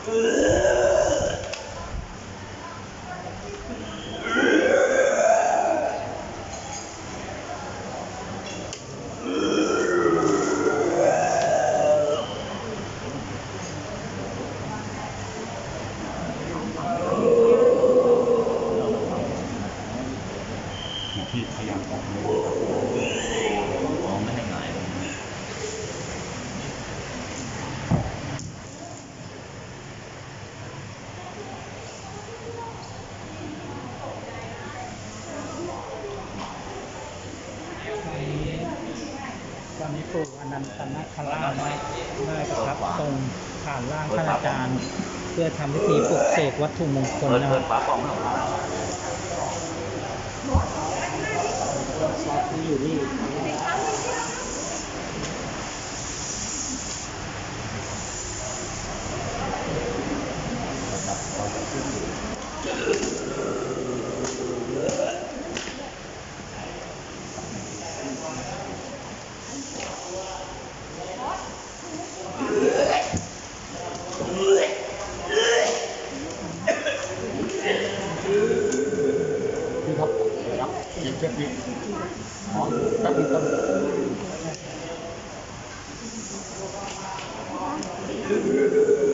ที่พยายามออกเลย มองไม่ให้หงาย ตอนนี้ตอนนี้ ปู่อนันตนาคราชได้ประทับตรงผ่านร่างท่านอาจารย์ เพื่อทำพิธีปลุกเสกวัตถุมงคลนะครับที่อยู่นี่ Yeah.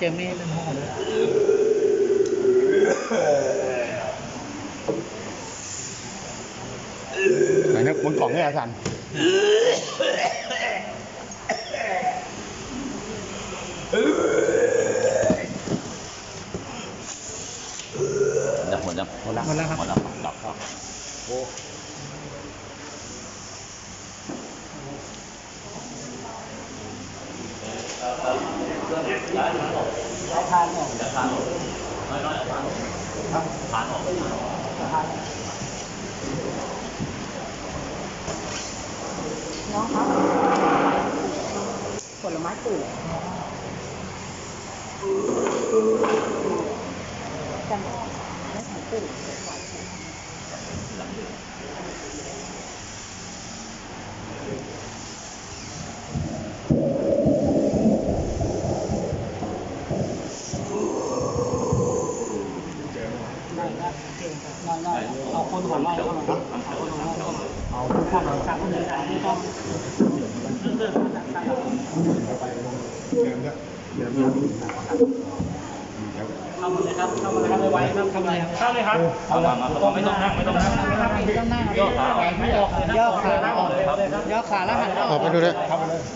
พี่นาคเจอเมฆเป็นห้องเลย ไหนเนี่ยบนกล่องเนี่ยอาจารย์ ดับหมดแล้วหมดแล้ว หมดแล้วครับ หมดแล้วดับครับโอ้ ย้ายทานออกจะทานออกน้อยน้อยทานออกทานออกน้องครับผลไม้ตื่นจังไม่ถึงตื่นเอาคนของเราเข้ามาเอาคนของเราเข้ามาเอาคนของเราจากคนอื่นไม่ต้อง เดิม เนี่ยเดิมเนี่ยเดี๋ยวเข้ามาเลยครับเข้ามาเลยครับไว้ครับเข้ามาเลยครับเข้าเลยครับเอามามาไม่ต้องนั่งไม่ต้องนั่งไม่ต้องนั่งย่อขาไม่ออกย่อขาแล้วออกย่อขาแล้วหันออกไปดูเลย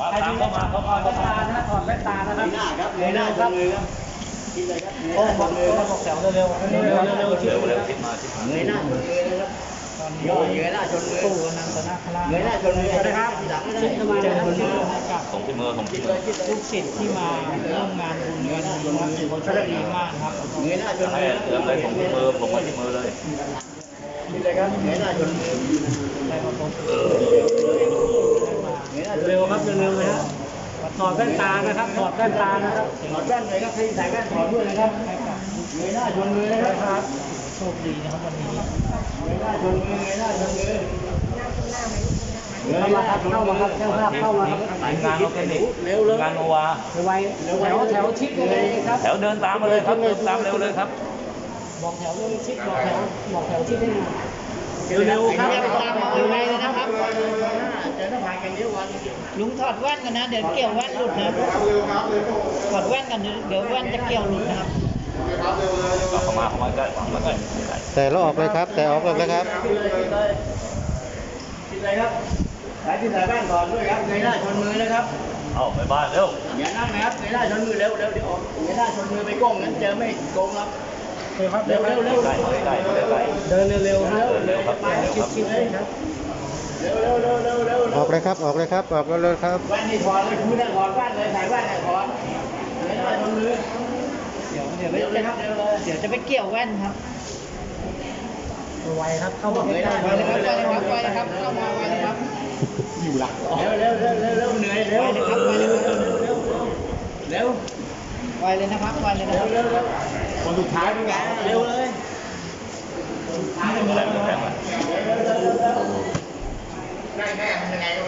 มาตามเข้ามาเข้ามาแว่นตานะถอดแว่นตานะครับเงยหน้าครับโอ้บอกเลยบอกแถวเร็วๆเร็วเร็วเร็วเร็วคิดมาคิดมาเงยหน้าเลยครับย่อเงยหน้าชนตู้นันตนาคราเงยหน้าชนมือนะครับทีหลังไม่ได้จะมาเจอครับ ส่งที่มือส่งพี่ลูกศิษย์ที่มาร่วมงานบุญกันนะครับถือว่าโชคดีมากครับเงยหน้าชนให้เริ่มเลยส่งที่มือลงมาที่มือเลยนี่เลยครับเงยหน้าจนเร็วครับเร็วๆเลยฮะเถอดแว่นตานะครับถอดแว่นตานะครับถอดแว่นเลยครับใครใส่แว่นถอดด้วยนะครับเงยหน้าชนมือนะครับโชคดีนะครับวันนี้เงยหน้าชนมือเงยหน้าชนมือ เข้ามาครับเข้ามาครับเข้ามาเข้ามาครับทีมงานออร์แกนิกเร็วงานโนวาไวแถวแถวชิดเลยครับแถวเดินตามมาเลยครับเดินตามเร็วเลยครับบอกแถวเลยชิดบอกแถวบอกแถวชิดให้ดูเร็วๆครับเร็วๆเลยนะครับเจอหน้าผากอย่างเดียววันลุงถอดแว่นกันนะ เดี๋ยวเกี่ยวแว่นหลุดนะถอดแว่นกันเดี๋ยวแว่นจะเกี่ยวหลุดนะครับเข้ามาเข้ามาใกล้เข้ามาใกล้แต่เราออกเลยครับ แต่ออกเลยครับคิดเลยคิดเลยคิดเลยครับ สายที่ใส่แว่นถอดด้วยครับเงยหน้าชนมือนะครับ เอาไปบ้านเร็วอย่านั่งนะครับเงยหน้าชนมือเร็วเร็วเดี๋ยวออกเงยหน้าชนมือไปก้มงั้นเจอไม่โกงครับเร็วครับเร็เร็ววเร็เร็ววเร็วใกล้ใกล้ใกล้ใกล้เดินเร็วๆครับเร็วครับชิดชิดเลยครับเร็วเร็วเร็วเร็วเร็วออกเลยครับออกเลยครับ ออกเลยครับแว่นนี่ถอดเลยคุณน่ะถอดแว่นเลยใส่แว่นเลยถอดเงยหน้าชนมือเดี๋ยวเดี๋ยวเร็วเลยครับเร็วเลยเดี๋ยวจะไปเกี่ยวแว่นครับไวครับ เข้ามาใกล้ๆไวเลยครับไวเลยครับไวเลยครับ เข้ามาไวเลยครับ อยู่หลักเร็วเร็วเร็วเร็วเร็วเหนื่อยเร็วไวเลยครับไวเลยครับเร็วเร็วไวเลยนะครับไวเลยนะเร็ควรับเร็วเร็วคนสุดท้ายเป็นไงเร็วเลยแรงแรงมาเร็วเร็วเร็วเร็วได้แม่มันยังไงก็ไม่รู้